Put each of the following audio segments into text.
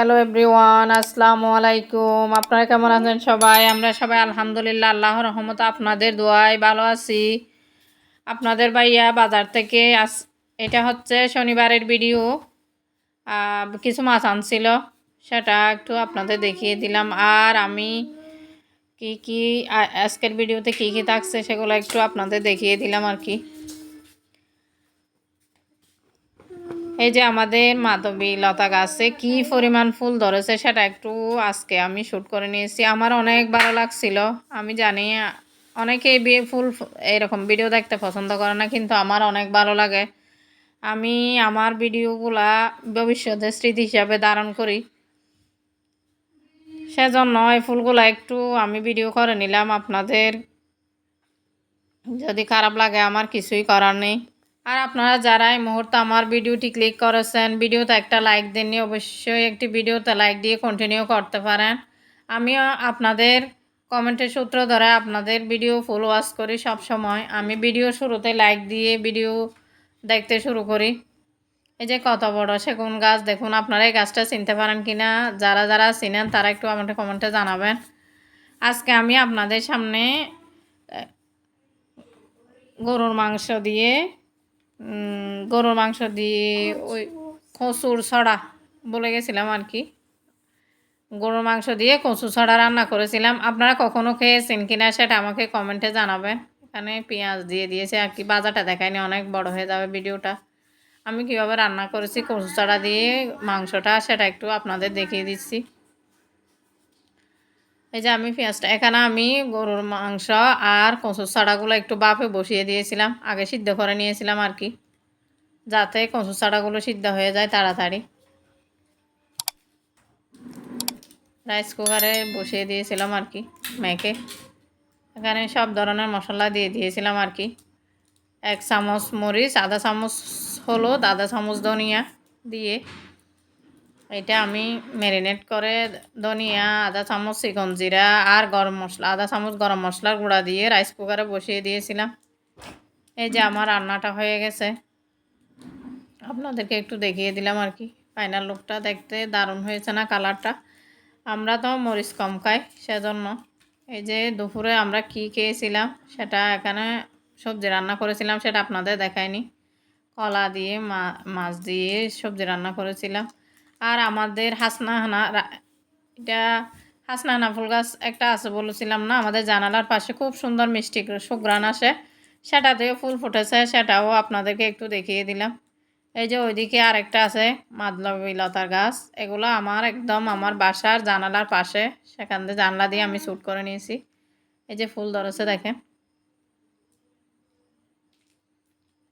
Hello everyone আসসালামু আলাইকুম আপনারা কেমন আছেন সবাই আমরা সবাই আলহামদুলিল্লাহ আল্লাহর রহমত আপনাদের দোয়ায় ভালো আছি আপনাদের ভাইয়া বাজার থেকে আস এটা হচ্ছে শনিবারের ভিডিও কিছু মাছ আনছিল সেটা একটু আপনাদের দেখিয়ে দিলাম আর আমি কি কি আজকের ভিডিওতে কি কি থাকছে সেগুলো একটু আপনাদের দেখিয়ে দিলাম আর কি এই যে আমাদের মাধবী লতা গাছে কি পরিমাণ ফুল ধরেছে সেটা একটু আজকে আমি শ্যুট করে নিয়েছি। আমার অনেক ভালো লাগছিল। আমি জানি অনেকেই বিয়ে ফুল এরকম ভিডিও দেখতে পছন্দ করে না, কিন্তু আমার অনেক ভালো লাগে। আমি আমার ভিডিওগুলা ভবিষ্যতে স্মৃতি হিসাবে ধারণ করি। সেজন্য এই ফুলগুলা একটু আমি ভিডিও করে নিলাম। আপনাদের যদি খারাপ লাগে, আমার কিছুই করার নেই। আর আপনারা যারা এই মুহূর্তে আমার ভিডিওটি ক্লিক করেছেন, ভিডিওতে একটা লাইক দেননি, অবশ্যই একটি ভিডিওতে লাইক দিয়ে কন্টিনিউ করতে পারেন। আমিও আপনাদের কমেন্টের সূত্র ধরে আপনাদের ভিডিও ফুল ওয়াচ করি সব সময় আমি ভিডিও শুরুতে লাইক দিয়ে ভিডিও দেখতে শুরু করি। এই যে কত বড় সেগুন গাছ, দেখুন আপনারা এই গাছটা চিনতে পারেন কি না যারা যারা চিনেন, তারা একটু আমাকে কমেন্টে জানাবেন। আজকে আমি আপনাদের সামনে গরুর মাংস দিয়ে গরুর মাংস দিয়ে ওই কচুর ছড়া বলে গেছিলাম আর কি। গরুর মাংস দিয়ে কচু ছড়া রান্না করেছিলাম। আপনারা কখনো খেয়েছেন কিনা সেটা আমাকে কমেন্টে জানাবেন। এখানে পেঁয়াজ দিয়ে দিয়েছে আর কি। বাজারটা দেখায়নি, অনেক বড় হয়ে যাবে ভিডিওটা। আমি কীভাবে রান্না করেছি কচু ছড়া দিয়ে মাংসটা সেটা একটু আপনাদের দেখিয়ে দিচ্ছি। এই যে আমি পেঁয়াজটা, এখানে আমি গরুর মাংস আর কচুর ছাড়াগুলো একটু বাফে বসিয়ে দিয়েছিলাম, আগে সিদ্ধ করে নিয়েছিলাম আর কি, যাতে কচুর ছাড়াগুলো সিদ্ধ হয়ে যায় তাড়াতাড়ি। রাইস কুকারে বসিয়ে দিয়েছিলাম আর কি, মেখে। এখানে সব ধরনের মশলা দিয়ে দিয়েছিলাম আর কি, এক চামচ মরিচ, আধা চামচ হলুদ, আধা চামচ ধনিয়া দিয়ে এটা আমি ম্যারিনেট করে ধনিয়া আধা চামচ, চিকন জিরা আর গরম মশলা আধা চামচ, গরম মশলার গুঁড়া দিয়ে রাইস কুকারে বসিয়ে দিয়েছিলাম। এই যে আমার রান্নাটা হয়ে গেছে। আপনাদেরকে একটু দেখিয়ে দিলাম আর কি। ফাইনাল লুকটা দেখতে দারুণ হয়েছে না কালারটা আমরা তো মরিচ কম খাই, সেজন্য। এই যে দুপুরে আমরা কি খেয়েছিলাম, সেটা এখানে সবজি রান্না করেছিলাম, সেটা আপনাদের দেখায়নি কলা দিয়ে মাছ দিয়ে সবজি রান্না করেছিলাম। আর আমাদের হাসনাহানা এটা হাসনাহানা ফুল গাছ একটা আছে বলেছিলাম না, আমাদের জানালার পাশে খুব সুন্দর মিষ্টি করে সুগ্রান আসে। সেটাতেও ফুল ফুটেছে, সেটাও আপনাদেরকে একটু দেখিয়ে দিলাম। এই যে ওইদিকে আরেকটা আছে মাদলবী লতার গাছ। এগুলো আমার একদম আমার বাসার জানালার পাশে, সেখান থেকে জানলা দিয়ে আমি শ্যুট করে নিয়েছি। এই যে ফুল ধরেছে, দেখেন।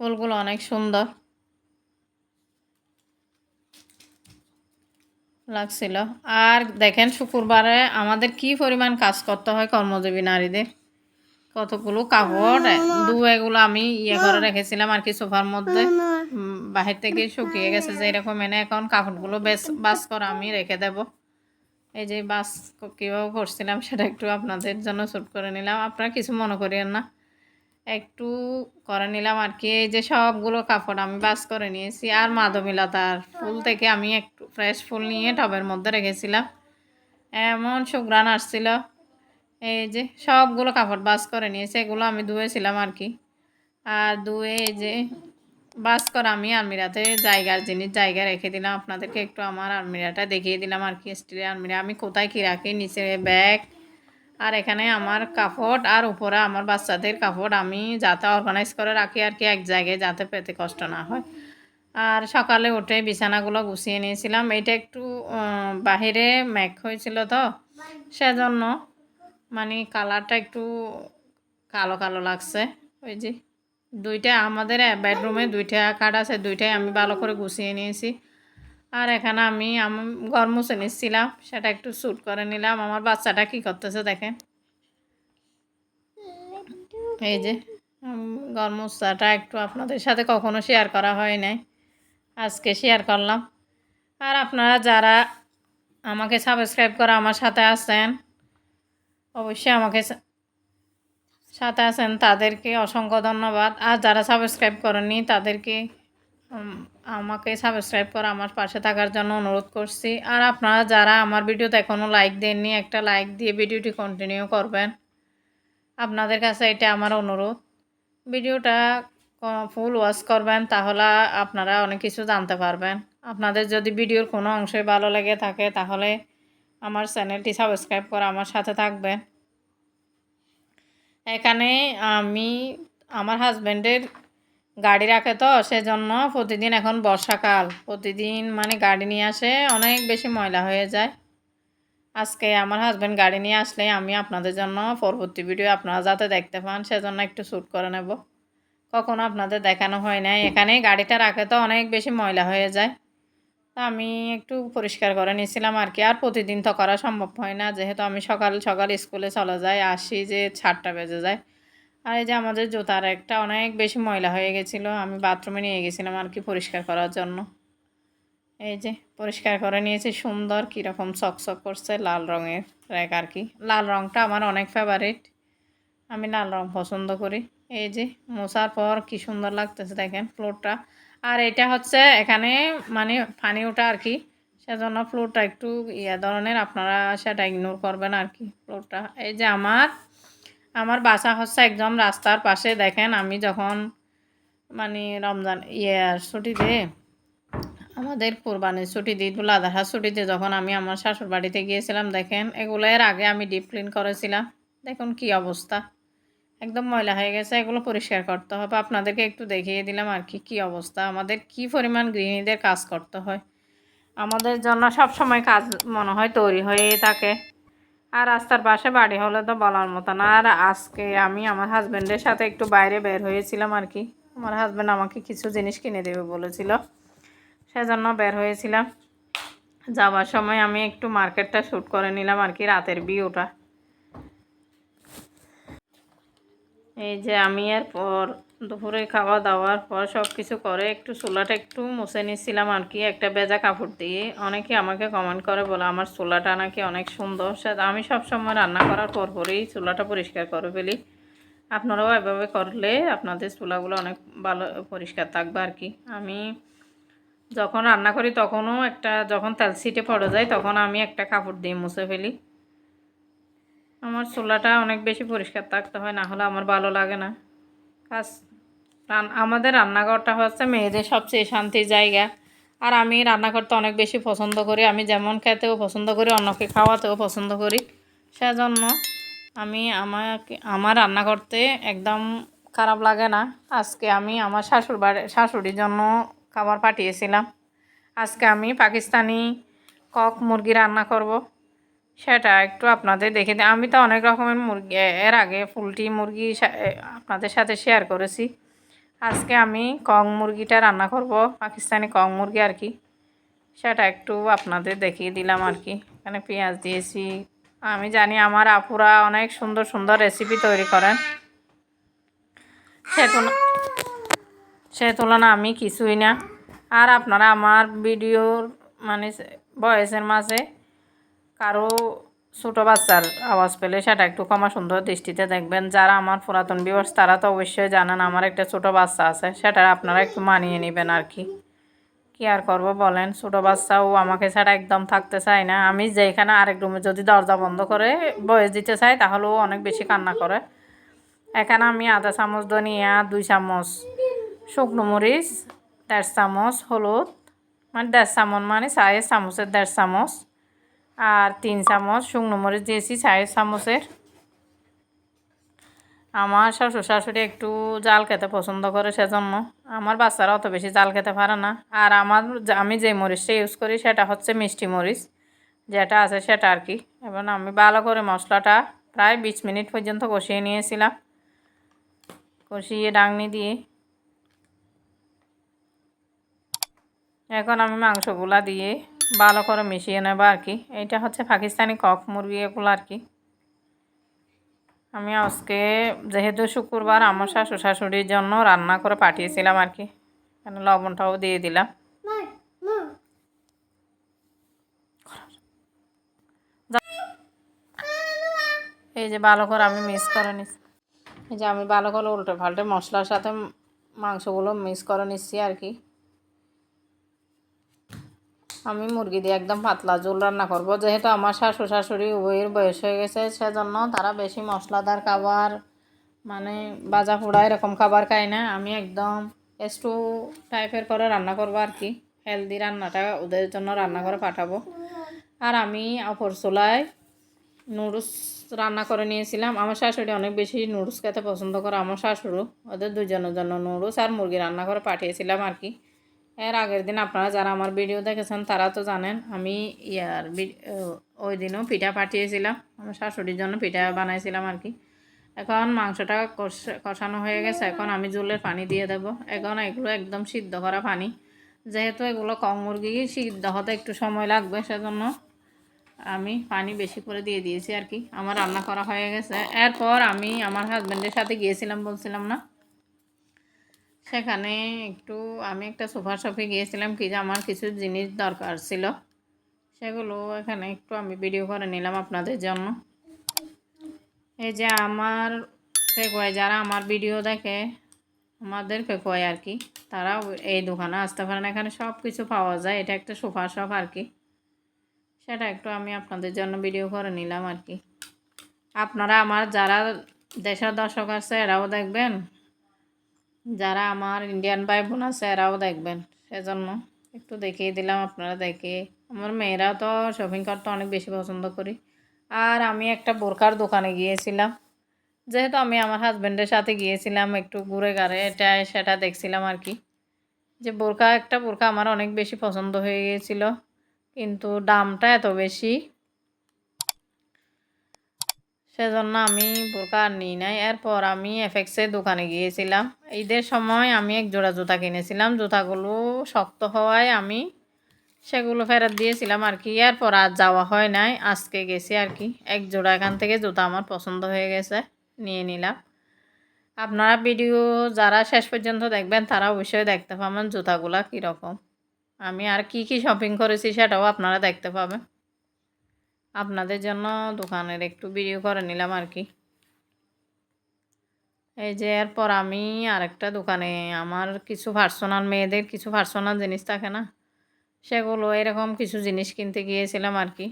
ফুলগুলো অনেক সুন্দর। লাগছিল। আর দেখেন শুক্রবারে আমাদের কি পরিমাণ কাজ করতে হয় কর্মজীবী নারীদের? কতগুলো কাপড় দু এগুলো আমি ইয়ে করে রেখেছিলাম আর কি সোফার মধ্যে। বাহির থেকে শুকিয়ে গেছে যে এরকম এনে এখন কাপড়গুলো বেশ, বাস করে আমি রেখে দেব। এই যে বাস কীভাবে করছিলাম সেটা একটু আপনাদের জন্য শ্যুট করে নিলাম। আপনারা কিছু মনে করিয়েন না। একটু করে নিলাম আর কি। এই যে সবগুলো কাপড় আমি বাস করে নিয়েছি আর মাধবীলতার ফুল থেকে আমি একটু ফ্রেশ ফুল নিয়ে টবের মধ্যে রেখেছিলাম। এমন সুগ্রান আসছিল। এই যে সবগুলো কাপড় বাস করে নিয়েছি, এগুলো আমি ধুয়েছিলাম আর কি। আর ধুয়ে এই যে বাস করে আমি আলমিরাতে জায়গার জিনিস জায়গা রেখে দিলাম। আপনাদেরকে একটু আমার আলমিরাটা দেখিয়ে দিলাম আর কি, স্টিলের আলমিরা। আমি কোথায় কী রাখি? নিচে ব্যাগ আর এখানে আমার কাপড় আর উপরে আমার বাচ্চাদের কাপড় আমি যাতে অর্গানাইজ করে রাখি আর কি, এক জায়গায় যাতে পেতে কষ্ট না হয়। আর সকালে উঠে বিছানাগুলো গুছিয়ে নিয়েছিলাম। এটা একটু বাহিরে ম্যাক হয়েছিল তো, সেজন্য মানে কালারটা একটু কালো কালো লাগছে। ওই যে দুইটা আমাদের বেডরুমে দুইটা কাঠ আছে, দুইটাই আমি ভালো করে গুছিয়ে নিয়েছি। আর এখানে আমি ঘর মুছে নিচ্ছিলাম, সেটা একটু শ্যুট করে নিলাম। আমার বাচ্চাটা কি করতেছে দেখেন। এই যে ঘর মুছাটা একটু আপনাদের সাথে কখনো শেয়ার করা হয় নাই। আজকে শেয়ার করলাম। আর আপনারা যারা আমাকে সাবস্ক্রাইব করে আমার সাথে আছেন, অবশ্যই আমাকে সাথে আছেন, তাদেরকে অসংখ্য ধন্যবাদ। আর যারা সাবস্ক্রাইব করেননি, তাদেরকে আমাকে সাবস্ক্রাইব করে আমার পাশে থাকার জন্য অনুরোধ করছি। আর আপনারা যারা আমার ভিডিওতে এখনও লাইক দেননি, একটা লাইক দিয়ে ভিডিওটি কন্টিনিউ করবেন। আপনাদের কাছে এটা আমার অনুরোধ। ভিডিওটা ফুল ওয়াচ করবেন, তাহলে আপনারা অনেক কিছু জানতে পারবেন। আপনাদের যদি ভিডিওর কোনো অংশই ভালো লেগে থাকে, তাহলে আমার চ্যানেলটি সাবস্ক্রাইব করে আমার সাথে থাকবেন। এখানে আমি আমার হাজব্যান্ডের গাড়ি রাখে তো, সেজন্য প্রতিদিন এখন বর্ষাকাল। প্রতিদিন মানে গাড়ি নিয়ে আসে, অনেক বেশি ময়লা হয়ে যায়। আজকে আমার হাজব্যান্ড গাড়ি নিয়ে আসলে আমি আপনাদের জন্য পরবর্তী ভিডিও আপনারা যাতে দেখতে পান, সেজন্য একটু শ্যুট করে নেব। কখনো আপনাদের দেখানো হয় না এখানে গাড়িটা রাখে তো অনেক বেশি ময়লা হয়ে যায়। তা আমি একটু পরিষ্কার করে নিয়েছিলাম আর কি। আর প্রতিদিন তো করা সম্ভব হয় না। যেহেতু আমি সকাল সকাল স্কুলে চলে যাই, আসি যে ছাড়টা বেজে যায়। আর এই যে আমাদের জুতার একটা অনেক বেশি ময়লা হয়ে গেছিল, আমি বাথরুমে নিয়ে গেছিলাম আর কি পরিষ্কার করার জন্য। এই যে পরিষ্কার করে নিয়েছি, সুন্দর কীরকম চকচক করছে লাল রঙের র্যাক আর কি। লাল রঙটা আমার অনেক ফেভারিট আমি লাল রং পছন্দ করি। এই যে মোছার পর কি সুন্দর লাগতেছে দেখেন ফ্লোরটা আর এটা হচ্ছে এখানে মানে পানি ওঠা আর কি, সেজন্য ফ্লোরটা একটু ইয়ে ধরনের, আপনারা সেটা ইগনোর করবেন আর কি ফ্লোরটা এই যে আমার আমার বাসা হচ্ছে একদম রাস্তার পাশে। দেখেন আমি যখন মানে রমজান ইয়ার ছুটিতে, আমাদের কোরবানির ছুটি দিয়ে ঈদুল আজহার ছুটিতে যখন আমি আমার শাশুর বাড়িতে গিয়েছিলাম, দেখেন এগুলো এর আগে আমি ডিপ ক্লিন করেছিলাম। দেখুন কি অবস্থা। একদম ময়লা হয়ে গেছে, এগুলো পরিষ্কার করতে হবে। আপনাদেরকে একটু দেখিয়ে দিলাম আর কি, কী অবস্থা। আমাদের কি পরিমাণ গৃহিণীদের কাজ করতে হয়। আমাদের জন্য সব সময় কাজ মনে হয় তৈরি হয়েই থাকে। আর রাস্তার পাশে বাড়ি হলে তো বলার মতো না। আর আজকে আমি আমার হাজব্যান্ডের সাথে একটু বাইরে বের হয়েছিলাম আর কি। আমার হাজব্যান্ড আমাকে কিছু জিনিস কিনে দেবে বলেছিল। সেজন্য বের হয়েছিলাম। যাওয়ার সময় আমি একটু মার্কেটটা শ্যুট করে নিলাম আর কি, রাতের বিউটা এই যে আমি এরপর দুপুরে খাওয়া দাওয়ার পর সব কিছু করে একটু চুলাটা একটু মুছে নিচ্ছিলাম আর কি, একটা বেজা কাপড় দিয়ে। অনেকে আমাকে কমেন্ট করে বলে, আমার চুলাটা নাকি অনেক সুন্দর। আমি সব সময় রান্না করার পর পরেই চুলাটা পরিষ্কার করে ফেলি। আপনারাও এভাবে করলে আপনাদের চুলাগুলো অনেক ভালো পরিষ্কার থাকবে আর কি। আমি যখন রান্না করি তখনও একটা, যখন তেল সিটে পড়ে যায় তখন আমি একটা কাপড় দিয়ে মুছে ফেলি। আমার চুলাটা অনেক বেশি পরিষ্কার থাকতে হয়, না হলে আমার ভালো লাগে না। কাজ আমাদের রান্নাঘরটা হচ্ছে মেয়েদের সবচেয়ে শান্তির জায়গা। আর আমি রান্না করতে অনেক বেশি পছন্দ করি। আমি যেমন খেতেও পছন্দ করি, অন্যকে খাওয়াতেও পছন্দ করি। সেজন্য আমি আমাকে, আমার রান্না করতে একদম খারাপ লাগে না। আজকে আমি আমার শাশুর বাড়ি শাশুড়ির জন্য খাবার পাঠিয়েছিলাম। আজকে আমি পাকিস্তানি কক মুরগি রান্না করব। সেটা একটু আপনাদের দেখে দিই আমি তো অনেক রকমের মুরগি, এর আগে ফুলটি মুরগি আপনাদের সাথে শেয়ার করেছি। আজকে আমি কং মুরগিটা রান্না করব, পাকিস্তানি কং মুরগি আর কি। সেটা একটু আপনাদের দেখিয়ে দিলাম আর কি। এখানে পেঁয়াজ দিয়েছি। আমি জানি আমার আপুরা অনেক সুন্দর সুন্দর রেসিপি তৈরি করেন। সে তুল সে তুলনা আমি কিছুই না। আর আপনারা আমার ভিডিওর মানে বয়সের মাঝে কারও ছোটো বাচ্চার আওয়াজ পেলে সেটা একটু কমা সুন্দর দৃষ্টিতে দেখবেন। যারা আমার পুরাতন বিভার্স তারা তো অবশ্যই জানেন আমার একটা ছোটো বাচ্চা আছে, সেটা আপনারা একটু মানিয়ে নেবেন আর কি। কী আর করব বলেন? ছোটো বাচ্চাও আমাকে ছাড়া একদম থাকতে চায় না। আমি যেখানে আরেক রুমে যদি দরজা বন্ধ করে বয়স দিতে চাই, তাহলে ও অনেক বেশি কান্না করে। এখানে আমি আধা চামচ ধনিয়া, দুই চামচ শুকনো মরিচ, দেড় চামচ হলুদ মানে দেড় চামচ মানে চায়ের চামচের দেড় চামচ আর তিন চামচ শুকনো মরিচ দিয়েছি, চায়ের চামচের। আমার শ্বশুর শাশুড়ি একটু জাল খেতে পছন্দ করে সেজন্য। আমার বাচ্চারা অত বেশি জাল খেতে পারে না। আর আমার আমি যে মরিচটা ইউজ করি সেটা হচ্ছে মিষ্টি মরিচ। যেটা আছে সেটা আর কি। এবং আমি ভালো করে মশলাটা প্রায় বিশ মিনিট পর্যন্ত কষিয়ে নিয়েছিলাম। কষিয়ে ডাংনি দিয়ে। এখন আমি মাংসগুলা দিয়ে ভালো করে মিশিয়ে নেব আর কি। এইটা হচ্ছে পাকিস্তানি কক মুরগি এগুলো আর কি। আমি আজকে যেহেতু শুক্রবার আমার শাশুর শাশুড়ির জন্য রান্না করে পাঠিয়েছিলাম আর কি। এখানে লবণটাও দিয়ে দিলাম। এই যে ভালো করে আমি মিক্স করে নিচ্ছি এই যে আমি ভালো করে উল্টে পাল্টে মশলার সাথে মাংসগুলো মিক্স করে নিচ্ছি আর কি। আমি মুরগি দিয়ে একদম পাতলা ঝোল রান্না করব। যেহেতু আমার শাশু শাশুড়ি উভয়ের বয়স হয়ে গেছে, সেজন্য তারা বেশি মশলাদার খাবার মানে বাজা পোড়া এরকম খাবার খায় না। আমি একদম একটু টাইপের করে রান্না করব আর কি। হেলদি রান্নাটা ওদের জন্য রান্না করে পাঠাবো। আর আমি অপর চুলায় নুডলস রান্না করে নিয়েছিলাম। আমার শাশুড়ি অনেক বেশি নুডলস খেতে পছন্দ করে, আমার শাশুড়ও। ওদের দুজনের জন্য নুডলস আর মুরগি রান্না করে পাঠিয়েছিলাম আর কি। এর আগের দিন আপনারা যারা আমার ভিডিও দেখেছেন, তারা তো জানেন, আমি ইয়ার ওই দিনও পিঠা পাঠিয়েছিলাম। আমার শাশুড়ির জন্য পিঠা বানাইছিলাম আর কি। এখন মাংসটা কষানো হয়ে গেছে। এখন আমি জলের পানি দিয়ে দেব। এখন এগুলো একদম সিদ্ধ করা পানি। যেহেতু এগুলো কম মুরগি, সিদ্ধ হতে একটু সময় লাগবে, সেজন্য আমি পানি বেশি করে দিয়ে দিয়েছি আর কি। আমার রান্না করা হয়ে গেছে। এরপর আমি আমার হাজব্যান্ডের সাথে গিয়েছিলাম, বলছিলাম না সেখানে একটু আমি একটা সোফা শপে গিয়েছিলাম, কি যে আমার কিছু জিনিস দরকার ছিল। সেগুলো এখানে একটু আমি ভিডিও করে নিলাম আপনাদের জন্য। এই যে আমার ফেকোয় যারা আমার ভিডিও দেখে, আমাদের ফেকোয় আর কি তারা এই দোকানে আসতে পারেন এখানে সব কিছু পাওয়া যায়। এটা একটা সোফা শপ আর কি। সেটা একটু আমি আপনাদের জন্য ভিডিও করে নিলাম আর কি। আপনারা আমার, যারা দেশের দর্শক আছে, এরাও দেখবেন। যারা আমার ইন্ডিয়ান ভাই বোন আছে, এরাও দেখবেন সেজন্য একটু দেখিয়ে দিলাম আপনারা দেখে। আমার মেয়েরা তো শপিং করতে অনেক বেশি পছন্দ করি। আর আমি একটা বোরকার দোকানে গিয়েছিলাম। যেহেতু আমি আমার হাজব্যান্ডের সাথে গিয়েছিলাম, একটু ঘুরে গাড়ে এটা সেটা দেখছিলাম আর কি। যে বোরকা একটা বোরকা আমার অনেক বেশি পছন্দ হয়ে গিয়েছিল, কিন্তু দামটা এত বেশি সেজন্য আমি বোরকা নিই নাই। এরপর আমি এফেক্সের দোকানে গিয়েছিলাম। ঈদের সময় আমি এক জোড়া জুতা কিনেছিলাম। জুতাগুলো শক্ত হওয়ায় আমি সেগুলো ফেরত দিয়েছিলাম আর কি। এরপর আর যাওয়া হয় নাই। আজকে গেছি আর কি। এক জোড়া এখান থেকে জুতা আমার পছন্দ হয়ে গেছে, নিয়ে নিলাম। আপনারা ভিডিও যারা শেষ পর্যন্ত দেখবেন, তারা অবশ্যই দেখতে পাবেন জুতাগুলা কীরকম। আমি আর কি কি শপিং করেছি সেটাও আপনারা দেখতে পাবেন। আপনাদের জন্য দোকানের একটু ভিডিও করে নিলাম আর কি। এই যে এরপর আমি আরেকটা দোকানে, আমার কিছু পার্সোনাল মেয়েদের কিছু পার্সোনাল জিনিস থাকে না, সেগুলো এরকম কিছু জিনিস কিনতে গিয়েছিলাম আর কি।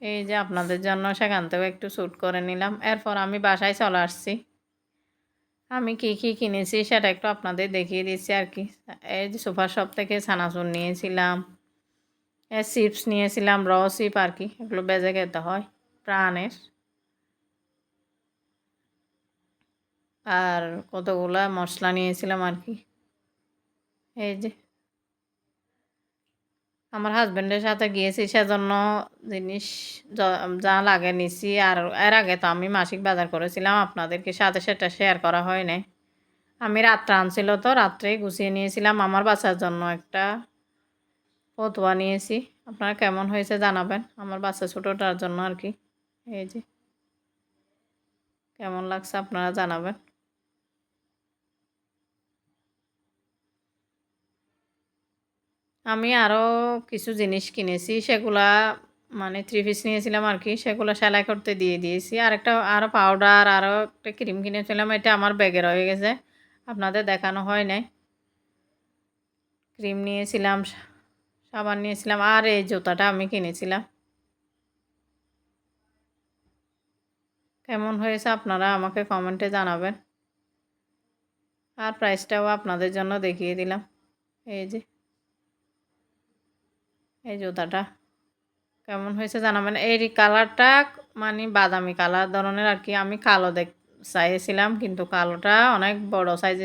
এই যে আপনাদের জন্য সেখান থেকেও একটু শ্যুট করে নিলাম। এরপর আমি বাসায় চলে আসছি। আমি কি কি কিনেছি সেটা একটু আপনাদের দেখিয়ে দিচ্ছি আর কি। এই যে সুপার শপ থেকে ছানাচুর নিয়েছিলাম। চিপস নিয়েছিলাম র চিপ আর কি এগুলো বেজে খেতে হয় প্রাণের আর কতগুলো মশলা নিয়েছিলাম আর কি। এই যে আমার হাজব্যান্ডের সাথে গিয়েছি সেজন্য জিনিস যা লাগে নিছি আর এর আগে তো আমি মাসিক বাজার করেছিলাম, আপনাদেরকে সাথে সেটা শেয়ার করা হয় নাই। আমি রাত্রে আনছিল তো রাত্রে গুছিয়ে নিয়েছিলাম, আমার বাচ্চার জন্য একটা পতুয়া নিয়েছি। আপনারা কেমন হয়েছে জানাবেন। আমার বাচ্চা ছোটোটার জন্য আর কি এই যে। কেমন লাগছে আপনারা জানাবেন। আমি আরও কিছু জিনিস কিনেছি। সেগুলা মানে থ্রি পিস নিয়েছিলাম আর কি সেগুলো সেলাই করতে দিয়ে দিয়েছি। আর একটা আরও পাউডার আরও একটা ক্রিম কিনেছিলাম। এটা আমার ব্যাগে রয়ে গেছে। আপনাদের দেখানো হয় নাই। ক্রিম নিয়েছিলাম। সাবান নিয়েছিলাম আর এই জুতাটা আমি কিনেছিলাম। কেমন হয়েছে আপনারা আমাকে কমেন্টে জানাবেন। আর প্রাইসটাও আপনাদের জন্য দেখিয়ে দিলাম। এই যে, এই জুতাটা কেমন হয়েছে জানাবেন। এই কালারটা মানে বাদামি কালার ধরনের আর কি। আমি কালো দেখ, চাইছিলাম কিন্তু কালোটা অনেক বড় সাইজের